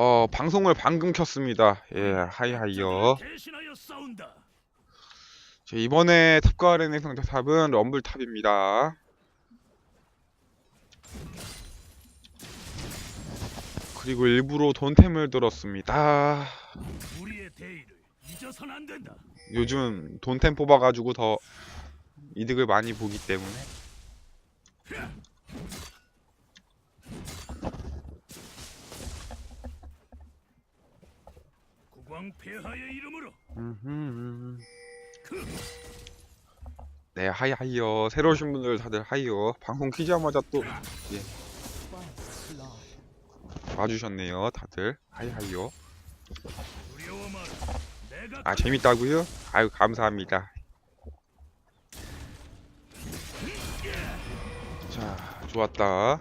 어 방송을 방금 켰습니다. 예 하이하이요. 이번에 탑과 아렌의 상대 탑은 럼블 탑입니다. 그리고 일부러 돈템을 들었습니다. 요즘 돈템 뽑아가지고 더 이득을 많이 보기 때문에 국왕 폐하의 이름으로. 네 하이 하이요. 새로 오신 분들 다들 하이요. 방송 키자마자 또 예, 와주셨네요 다들. 하이 하이요. 아 재밌다고요? 아유 감사합니다. 자 좋았다.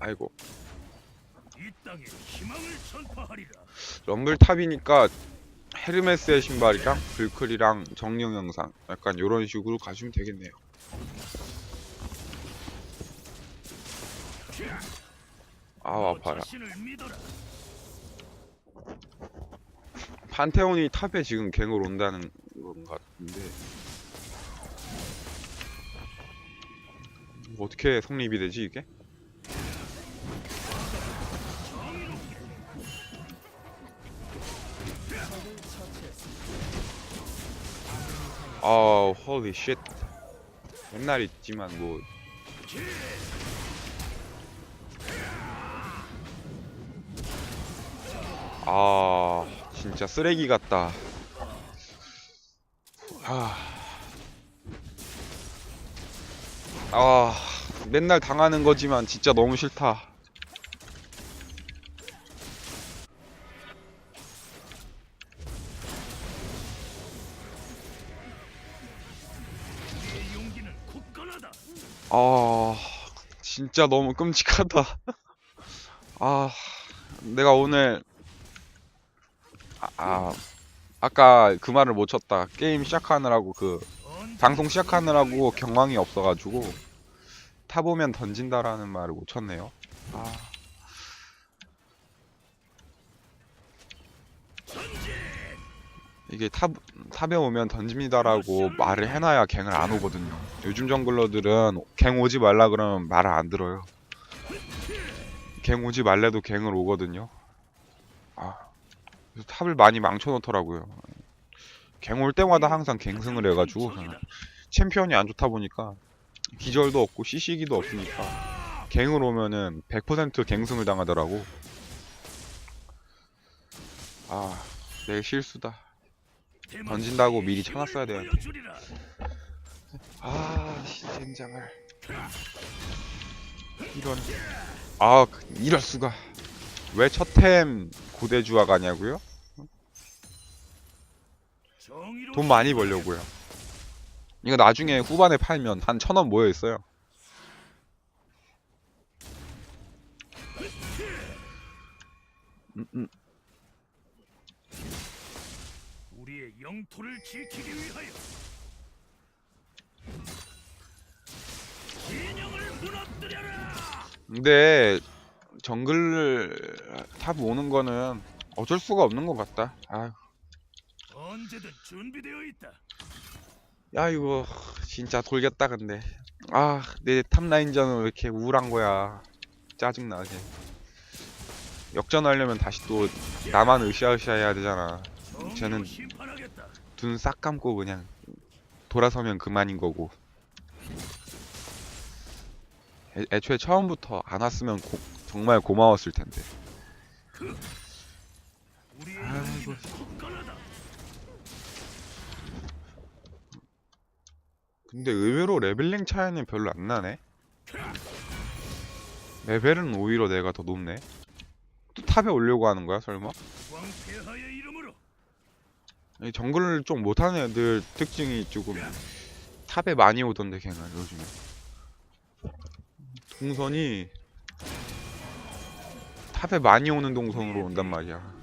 아이고 럼블 탑이니까 헤르메스의 신발이랑 불클이랑 정령 영상 약간 이런 식으로 가시면 되겠네요. 너 아파라. 판테온이 탑에 지금 갱을 온다는 건 같은데 어떻게 성립이 되지 이게? 아, 홀리 쉣. 맨날 있지만 뭐 아, 진짜 쓰레기 같다. 아. 아, 맨날 당하는 거지만 진짜 너무 싫다. 아, 진짜 너무 끔찍하다. 아, 내가 오늘 아, 아 아까 그 말을 못 쳤다. 게임 시작하느라고 그 방송 시작하느라고 경황이 없어가지고 타보면 던진다라는 말을 못 쳤네요. 아, 전진. 이게 탑 탑에 오면 던집니다라고 말을 해놔야 갱을 안 오거든요. 요즘 정글러들은 갱 오지 말라 그러면 말을 안 들어요. 갱 오지 말래도 갱을 오거든요. 아, 탑을 많이 망쳐놓더라고요. 갱 올 때마다 항상 갱승을 해가지고 챔피언이 안 좋다 보니까 기절도 없고 CC기도 없으니까 갱을 오면은 100% 갱승을 당하더라고. 아, 내 실수다. 던진다고 미리 쳐놨어야 되는데. 보여주리라. 아, 씨, 젠장을. 이런. 아, 그- 이럴 수가. 왜 첫템 고대주화 가냐고요? 돈 많이 벌려고요. 이거 나중에 후반에 팔면 한 천 원 모여 있어요. 음, 음. 우리의 영토를 지키기 위하여 진영을 무너뜨려라. 근데 정글 탑 오는 거는 어쩔 수가 없는 것 같다. 아, 언제든 준비되어 있다. 야 이거 진짜 돌겠다 근데 아 내 탑 라인전은 왜 이렇게 우울한 거야 짜증나게 역전하려면 다시 또 나만 으쌰으쌰 해야 되잖아 쟤는-. 눈 싹 감고 그냥 돌아서면 그만인 거고 애, 애초에 처음부터 안 왔으면 고- 정말 고마웠을 텐데 아이고. 근데 의외로 레벨링 차이는 별로 안 나네 레벨은 오히려 내가 더 높네 또 탑에 오려고 하는 거야 설마? 왕폐하의 이름으로 이 정글을 좀 못하는 애들 특징이 조금 탑에 많이 오던데 걔는 요즘에 동선이 탑에 많이 오는 동선으로 온단 말이야.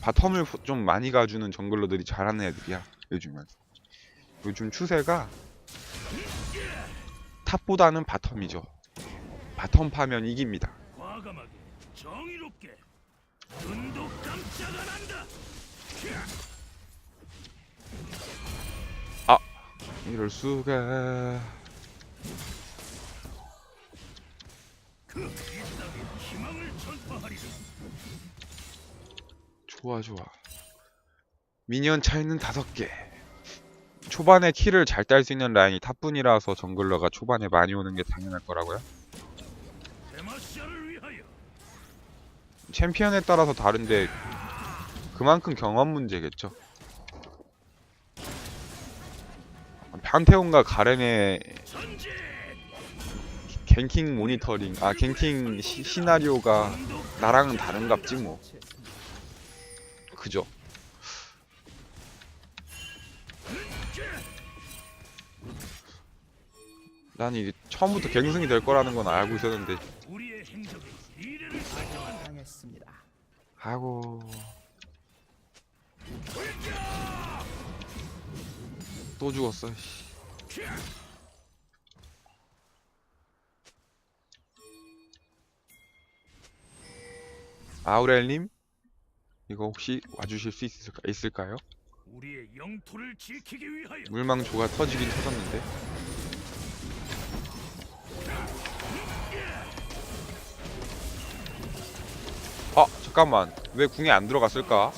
바텀을 후- 좀 많이 가주는 정글러들이 잘하는 애들이야 요즘은 요즘 추세가 탑보다는 바텀이죠 바텀 파면 이깁니다. 정의롭게 눈도 깜짝 안 한다. 이럴 수가. 그. 좋아 좋아. 미니언 차이는 다섯 개. 초반에 킬을 잘딸 수 있는 라인이 탑분이라서 정글러가 초반에 많이 오는 게 당연할 거라고요. 챔피언에 따라서 다른데 그만큼 경험 문제겠죠. 판테온과 가렌의. 갱킹 모니터링, 아 갱킹 시, 시나리오가 눈도 나랑은 다른갑지 뭐. 그죠? 난 이게 처음부터 갱승이 될 거라는 건 알고 있었는데 아고 또 죽었어 씨. 아우렐님 이거 혹시 와주실 수 있을까, 있을까요? 우리의 영토를 지키기 위하여 물망조가 터지긴 터졌는데 잠깐만. 왜 궁에 안 들어갔을까?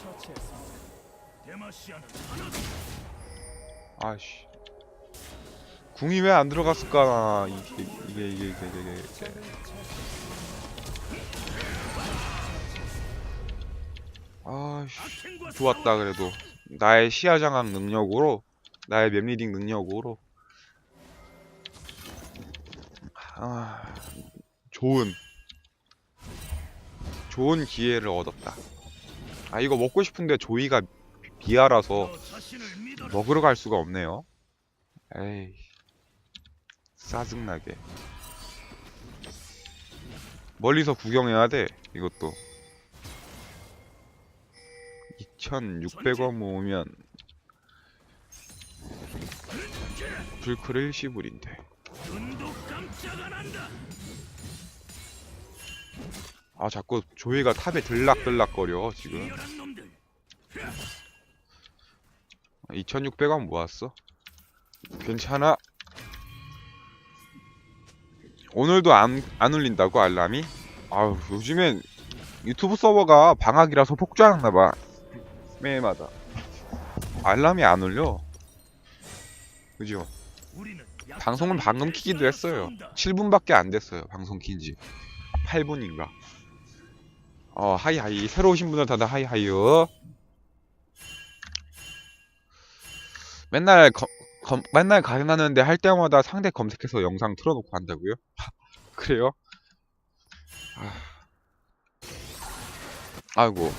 아씨. 궁이 왜 안 들어갔을까? 이게 이게 이게 이게 이게, 이게. 아씨. 좋았다 그래도. 나의 시야 장악 능력으로 나의 맵 리딩 능력으로. 아 좋은 좋은 기회를 얻었다 아 이거 먹고 싶은데 조이가 믿어라. 먹으러 갈 수가 없네요 에이 짜증나게 멀리서 구경해야 돼 이것도 2600원 모으면 안 한다. 아 자꾸 조이가 탑에 들락들락거려 지금 이열한 놈들. 2600원 모았어 괜찮아 오늘도 안, 안 울린다고 알람이? 아우 요즘엔 유튜브 서버가 방학이라서 폭주하나봐 매일마다 알람이 안 울려 그죠? 방송은 방금 키기도 했어요 싸운다. 7분밖에 안 됐어요 방송 킨지 8분인가 어 하이하이 새로 오신 분들 다들 하이하이요 맨날 검, 검, 맨날 가능하는데 할 때마다 상대 검색해서 영상 틀어놓고 한다고요? 그래요? 아... 아이고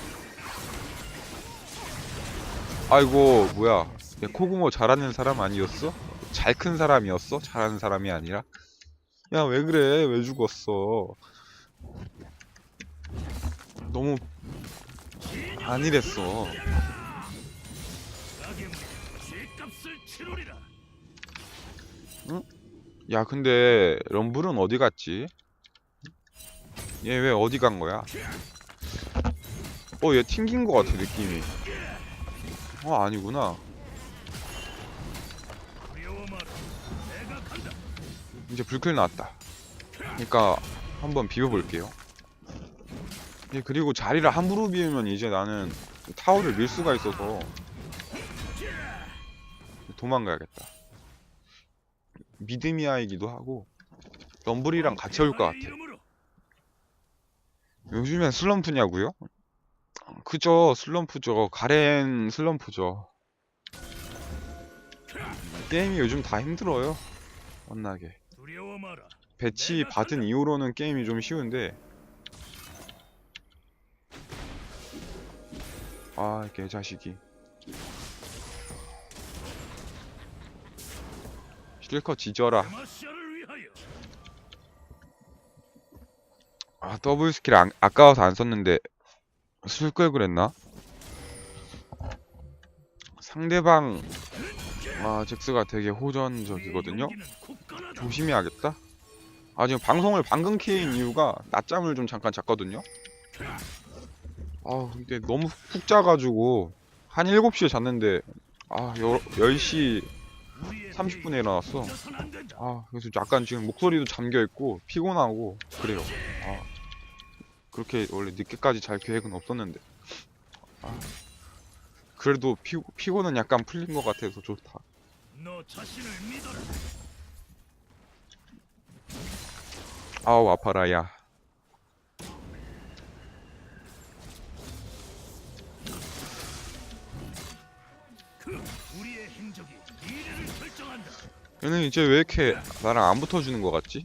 아이고 뭐야 내 코구모 잘하는 사람 아니었어? 잘 큰 사람이었어? 잘하는 사람이 아니라? 야 왜 그래 왜 죽었어 너무 죄값을 치르리라. 야 근데 럼블은 어디 갔지? 얘 왜 어디 간 거야? 어 얘 튕긴 거 같아 느낌이 어 아니구나. 이제 불클 나왔다 그러니까 한번 비벼볼게요 예, 그리고 자리를 함부로 비우면 이제 나는 타워를 밀 수가 있어서 도망가야겠다. 미드미아이기도 하고 럼블이랑 같이 올 것 같아 요즘엔 슬럼프냐고요? 그죠 슬럼프죠. 가렌 슬럼프죠. 게임이 요즘 다 힘들어요. 만나게. 배치 받은 이후로는 게임이 좀 쉬운데 아 개자식이 실컷 지져라 아 더블 스킬 안, 아까워서 안 썼는데 쓸 걸 그랬나? 상대방 아 잭스가 되게 호전적이거든요. 조심해야겠다 아 지금 방송을 방금 켜인 이유가 낮잠을 좀 잠깐 잤거든요 아 근데 너무 푹 자가지고 한 7시에 잤는데 아 여, 10시 우리의 30분에 비행이 일어났어. 아 그래서 약간 지금 목소리도 잠겨있고 피곤하고 그래요 아 그렇게 원래 늦게까지 잘 계획은 없었는데 아 그래도 피, 피곤은 약간 풀린 것 같아서 좋다. 아우 아파라 야 얘는 이제 왜 이렇게 나랑 안 붙어주는 것 같지?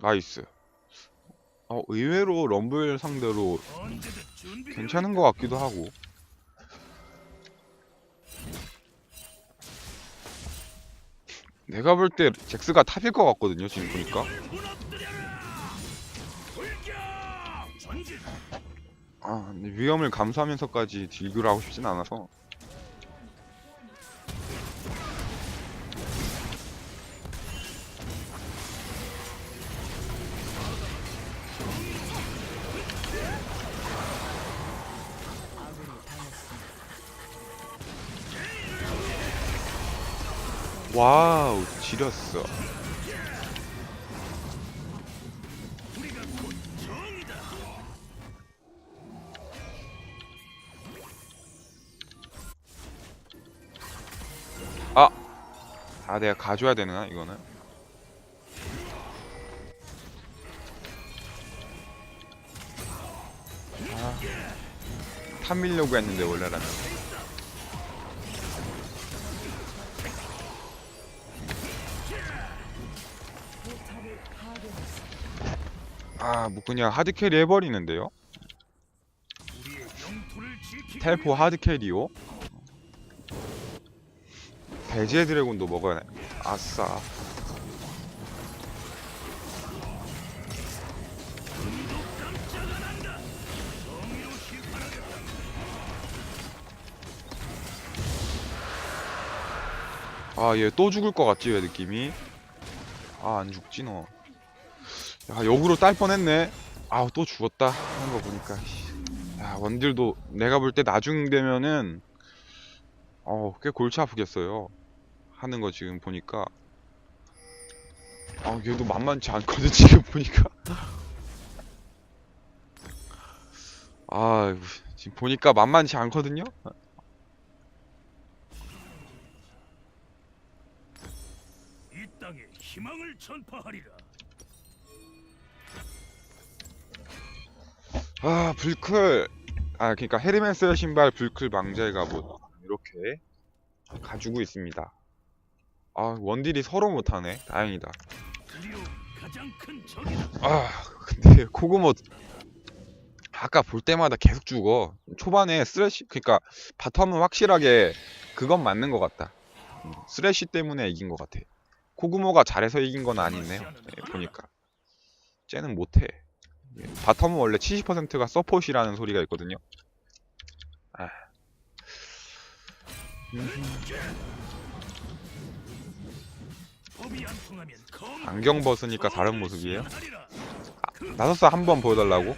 나이스 어 의외로 럼블 상대로. 괜찮은 것 같기도 하고 내가 볼 때 잭스가 탑일 것 같거든요 지금 보니까 아 위험을 감수하면서까지 딜교를 하고 싶진 않아서. 와우 지렸어 아! 내가 가져야 되나 이거는? 아, 탑 밀려고 했는데 원래라면. 아 뭐 그냥 하드캐리 해버리는데요? 텔포 하드캐리요 배제 드래곤도 먹어야 해 아싸. 아 얘 또 죽을 것 같지 왜 느낌이? 아 안 죽지 너 야 역으로 딸 뻔했네. 아우 또 죽었다. 하는 거 보니까 씨. 야 원딜도 내가 볼 때 나중 되면은 어 꽤 골치 아프겠어요 하는 거 지금 보니까. 아 얘도 만만치 않거든 지금 보니까. 아 지금 보니까 만만치 않거든요? 이 땅에 희망을 전파하리라. 아 불클. 아 그러니까 헤르메스의 신발 불클 망자의 갑옷. 이렇게 가지고 있습니다 아 원딜이 서로 못하네. 다행이다. 아 근데 코그모 아까 볼 때마다 계속 죽어. 초반에 쓰레쉬 그러니까 바텀은 확실하게 그건 맞는 것 같다. 음, 쓰레쉬 때문에 이긴 것 같아. 코그모가 잘해서 이긴 건 아니네요 예, 보니까. 쟤는 못해. 예, 바텀은 원래 70%가 서폿이라는 소리가 있거든요. 아. 음, 안경 벗으니까 다른 모습이에요 하리라. 나서스 한번 보여달라고?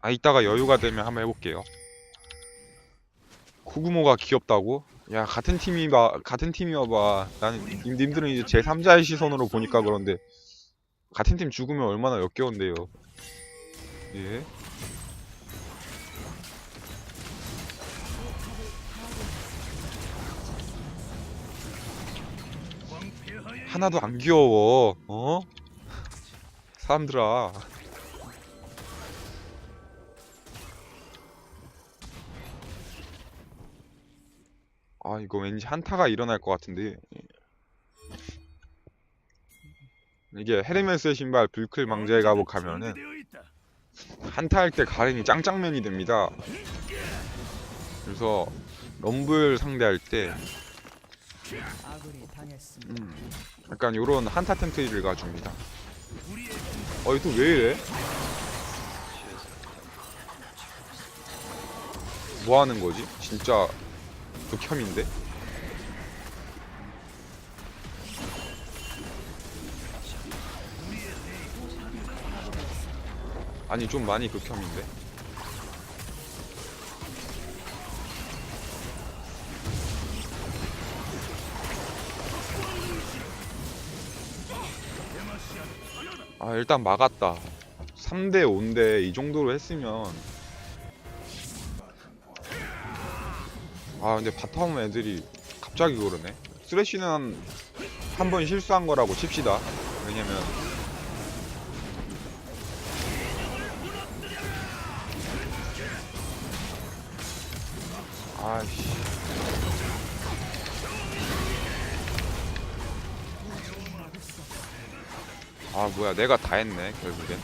아 이따가 여유가 되면 한번 해볼게요 쿠구모가 귀엽다고? 야 같은 팀이 봐 같은 팀이어봐 나는 님, 님들은 이제 제 3자의 시선으로 보니까 그런데 같은 팀 죽으면 얼마나 역겨운데요 예? 하나도 안 귀여워 어? 사람들아 아 이거 왠지 한타가 일어날 것 같은데 이게 헤르메스의 신발 불클 망자의 갑옷 가면은 준비되어 있다. 한타 할 때 가렌이 짱짱맨이 됩니다 그래서 럼블 상대할 때 아군이 당했습니다. 음, 약간 요런 한타 템트리를 가줍니다 어이 또 왜 이래? 뭐 하는 거지? 진짜 극혐인데? 아니 좀 많이 극혐인데? 아 일단 막았다. 3대 5인데 이 정도로 했으면. 아 근데 바텀 애들이 갑자기 그러네. 쓰레쉬는 한 번 실수한 거라고 칩시다. 왜냐면 뭐야 내가 다 했네 결국엔.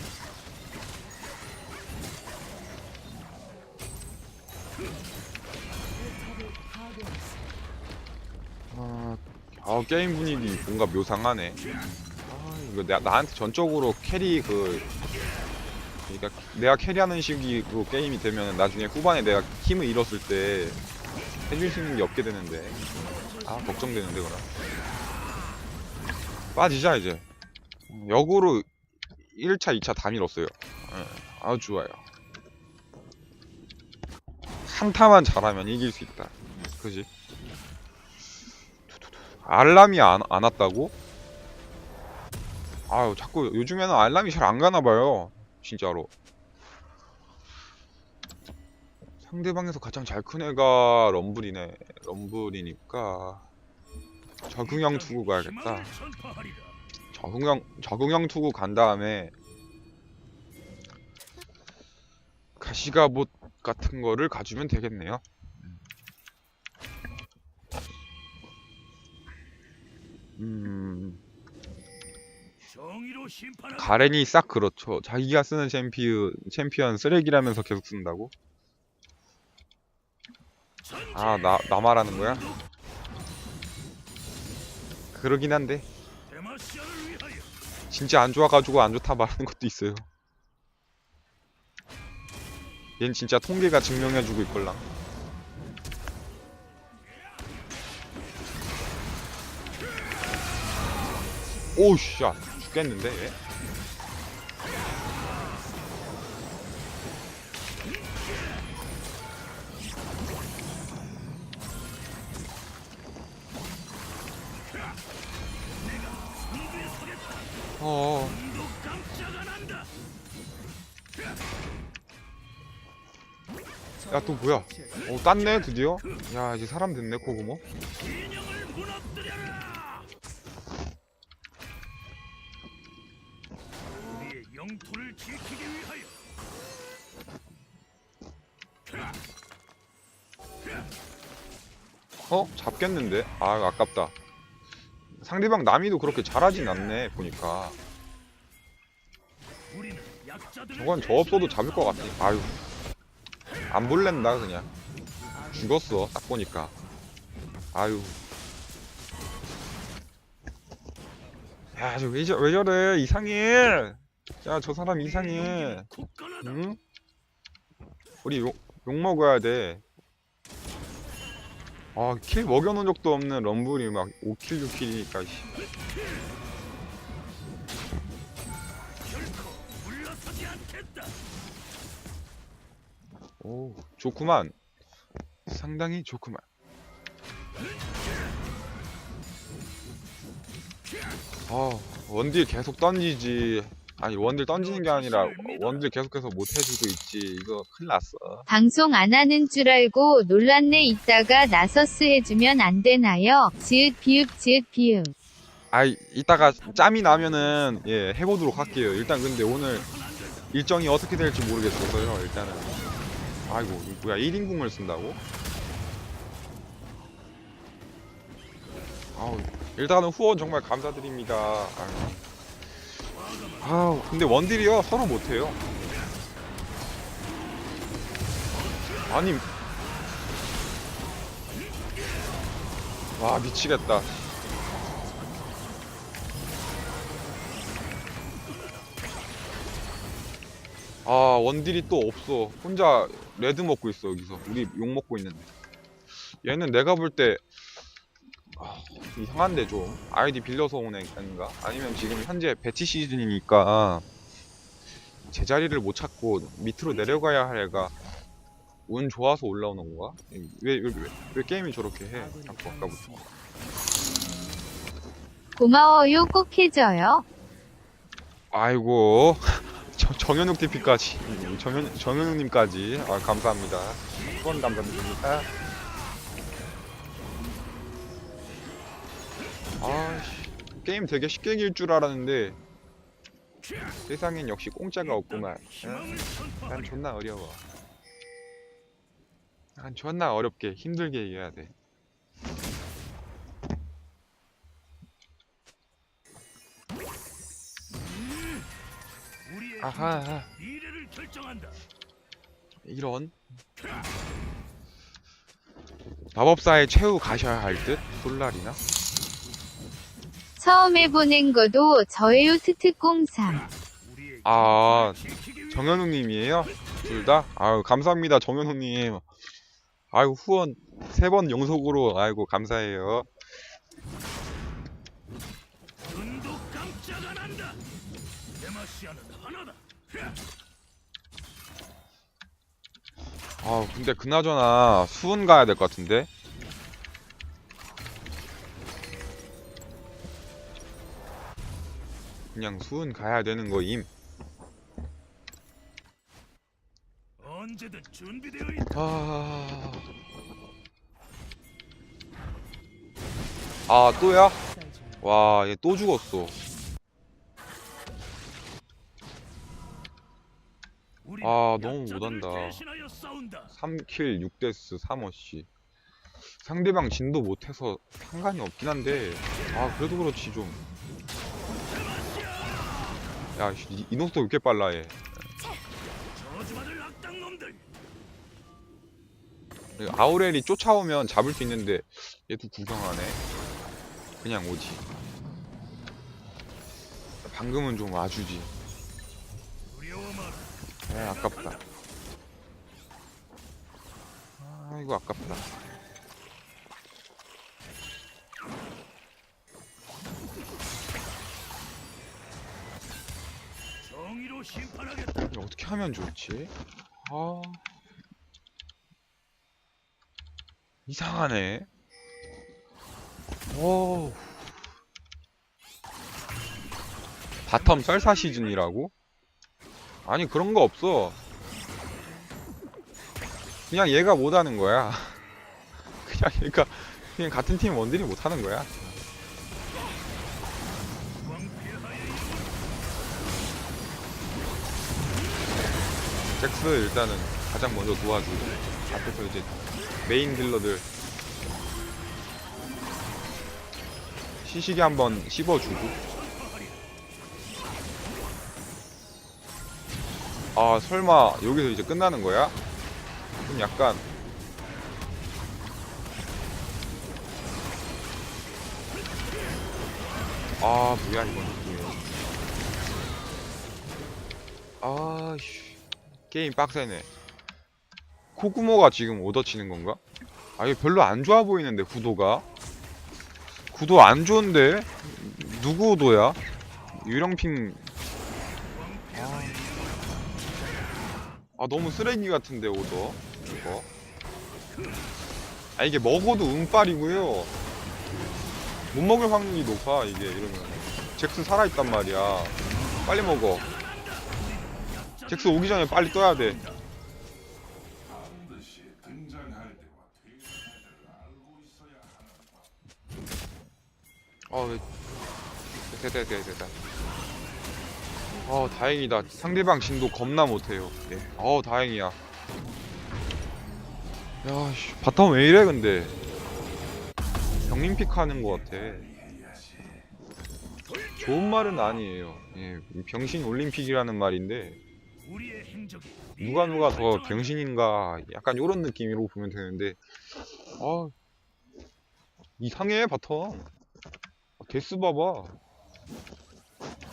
아, 아 게임 분위기 뭔가 묘상하네. 아 이거 나, 나한테 전적으로 캐리 그 그러니까 내가 캐리하는 식으로 게임이 되면 나중에 후반에 내가 힘을 잃었을 때 해줄 수 있는 게 없게 되는데. 아 걱정되는데 그럼. 빠지자 이제 역으로 1차 2차 다 밀었어요. 예, 아주 좋아요. 한타만 잘하면 이길 수 있다. 그지? 알람이 안, 안 왔다고? 아유 자꾸 요즘에는 알람이 잘 안 가나봐요. 진짜로. 상대방에서 가장 잘 큰 애가 럼블이네. 럼블이니까 적응형 투구 가야겠다. 적응형 적응형 투구 간 다음에 가시가봇 같은 거를 가주면 되겠네요. 음. 가렌이 싹 그렇죠. 자기가 쓰는 챔피언 챔피언 쓰레기라면서 계속 쓴다고? 아 나 나 말하는 거야? 그러긴 한데. 진짜 안 좋아가지고 안 좋다 말하는 것도 있어요. 얜 진짜 통계가 증명해주고 있걸랑. 오우씨, 야, 죽겠는데, 얘? 야, 또 뭐야? 어, 땄네, 드디어? 야, 이제 사람 됐네. 우리의 영토를 지키기 위하여. 어? 잡겠는데? 아, 아깝다. 상대방 남이도 그렇게 잘하진 않네, 보니까. 저건 저 없어도 잡을 것 같아. 아유. 안 볼랜다, 그냥. 죽었어, 딱 보니까. 아유. 야, 저 왜, 저래? 이상해! 야, 저 사람 이상해. 응? 우리 욕, 욕 먹어야 돼. 아, 킬 먹여놓은 적도 없는 럼블이 막 5킬, 6킬이니까, 씨. 오, 좋구만. 상당히 좋구만. 아, 원딜 계속 던지지. 아니, 원딜 던지는 게 아니라 원딜 계속해서 못 해주고 있지. 이거 큰일 났어. 방송 안 하는 줄 알고 놀랐네 이따가 나서스 해주면 안 되나요? 지읒 비읍 지읒 비읍 아이, 이따가 짬이 나면은, 예, 해보도록 할게요. 일단 근데 오늘 일정이 어떻게 될지 모르겠어서요. 일단은. 아이고, 뭐야, 1인궁을 쓴다고? 아우, 일단은 후원 정말 감사드립니다. 아유. 아우, 근데 원딜이요? 서로 못해요. 아니. 와, 미치겠다. 아 원딜이 또 없어 혼자 레드 먹고 있어 여기서 우리 욕 먹고 있는데 얘는 내가 볼때 아, 이상한데 좀 아이디 빌려서 온 애인가? 아니면 지금 현재 배치 시즌이니까 제자리를 못 찾고 밑으로 내려가야 할 애가 운 좋아서 올라오는 건가? 왜, 왜, 왜, 왜 게임이 저렇게 해? 자꾸 아까부터 고마워요 꼭 해줘요. 아이고 저, 정현욱 TP까지. 정현, 정현욱님까지. 아, 감사합니다. 후원 감사드립니다. 아씨. 게임 되게 쉽게 이길 줄 알았는데 세상엔 역시 공짜가 없구만. 희망을 난. 존나 어려워. 난 존나 어렵게 힘들게 이겨야 돼 아하 힘이 미래를 결정한다. 이런 마법사의 최후 가셔야 할 듯? 솔라리나? 처음 해보는 거도 저예요 트트공삼. 우리의 아, 정현웅님이에요? 둘 다? 아유 감사합니다 정현웅님 아유 후원 세 번 연속으로 아이고 감사해요 아 근데 그나저나 수은 가야 될 것 같은데 그냥 수은 가야 되는 거임 언제든 준비되어 있다. 아... 아 또야? 와 얘 또 죽었어 아, 너무 못한다. 대신하여 싸운다. 3킬 6데스 3어씨 상대방 진도 못해서 상관이 없긴 한데 아 그래도 그렇지 좀 야, 씨, 이- 이노스도 왜 이렇게 빨라 얘. 아우렐이 쫓아오면 잡을 수 있는데 얘도 구경하네. 그냥 오지. 방금은 좀 와주지. 마라. 아, 아깝다. 아이고 아깝다. 정의로 심판하겠다. 이거 어떻게 하면 좋지? 아 이상하네. 오 바텀 썰사 시즌이라고? 아니 그런 거 없어. 그냥 얘가 못하는 거야. 그냥 얘가 그냥 같은 팀 원딜이 못하는 거야. 잭스 일단은 가장 먼저 도와주고 앞에서 이제 메인 딜러들 시식이 한번 씹어주고 아 설마 여기서 이제 끝나는 거야? 좀 약간 아 뭐야 이건 뭐야 아씨 게임 빡세네. 코구모가 지금 오더 치는 건가? 아, 이게 별로 안 좋아 보이는데, 구도가. 구도 안 좋은데? 누구 오더야? 유령핑. 아, 너무 쓰레기 같은데, 오더. 이거. 아, 이게 먹어도 운빨이고요. 못 먹을 확률이 높아, 이게, 이러면. 잭스 살아있단 말이야. 빨리 먹어. 잭스 오기 전에 빨리 떠야 돼. 어, 왜... 됐다, 됐다, 됐다. 어, 다행이다. 상대방 진도 겁나 못해요. 예. 어, 다행이야. 야, 씨, 바텀 왜 이래, 근데. 병림 픽 하는 것 같아. 좋은 말은 아니에요. 예, 병신 올림픽이라는 말인데, 누가 누가 더. 병신인가 약간 요런 느낌으로 보면 되는데 아 이상해 바텀 아, 데스 봐봐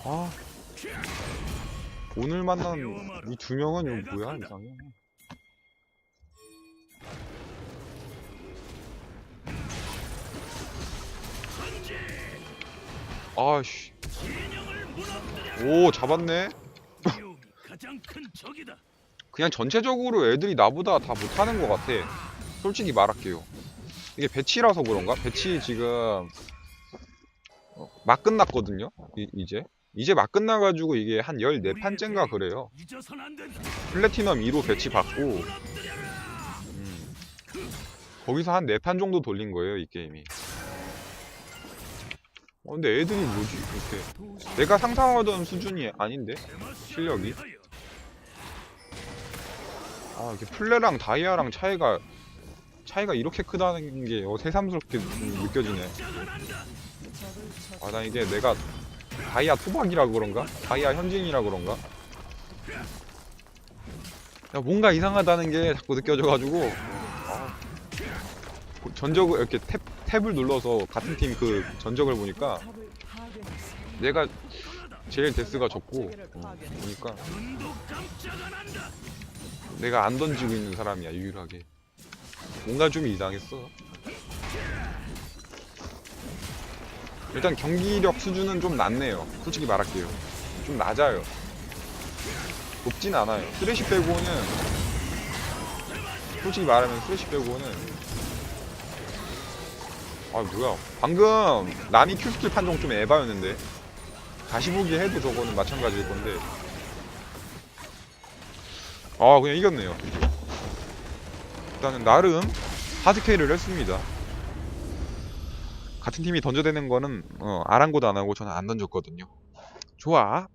아 오늘 만난 이 두 명은 이거 뭐야 이상해. 아씨. 오 잡았네. 그냥 전체적으로 애들이 나보다 다 못하는 것 같아. 솔직히 말할게요. 이게 배치라서 그런가? 배치 지금 어, 막 끝났거든요? 이, 이제? 이제 막 끝나가지고 이게 한 14판째인가 그래요. 플래티넘 2로 배치 받고. 음, 거기서 한 4판 정도 돌린 거예요 이 게임이. 어, 근데 애들이 뭐지 이렇게. 내가 상상하던 수준이 아닌데? 실력이? 아 이게 플레랑 다이아랑 차이가 차이가 이렇게 크다는 게 어, 새삼스럽게 좀 느껴지네. 아 나 이게 내가 다이아 토박이라 그런가? 다이아 현진이라 그런가? 야, 뭔가 이상하다는 게 자꾸 느껴져가지고 아, 전적을 이렇게 탭, 탭을 눌러서 같은 팀 그 전적을 보니까. 내가 제일 데스가 적고 어. 보니까. 내가 안 던지고 있는 사람이야 유일하게 뭔가 좀 이상했어 일단 경기력 수준은 좀 낮네요. 솔직히 말할게요. 좀 낮아요. 높진 않아요. 쓰레쉬 빼고는 솔직히 말하면 쓰레쉬 빼고는. 아 뭐야. 방금 남이 큐스킬 판정 좀 에바였는데. 다시 보기 해도 저거는 마찬가지일 건데. 아 그냥 이겼네요. 일단은 나름 하드캐리를 했습니다 같은 팀이 던져대는 거는 어, 아랑곳 안 하고 저는 안 던졌거든요. 좋아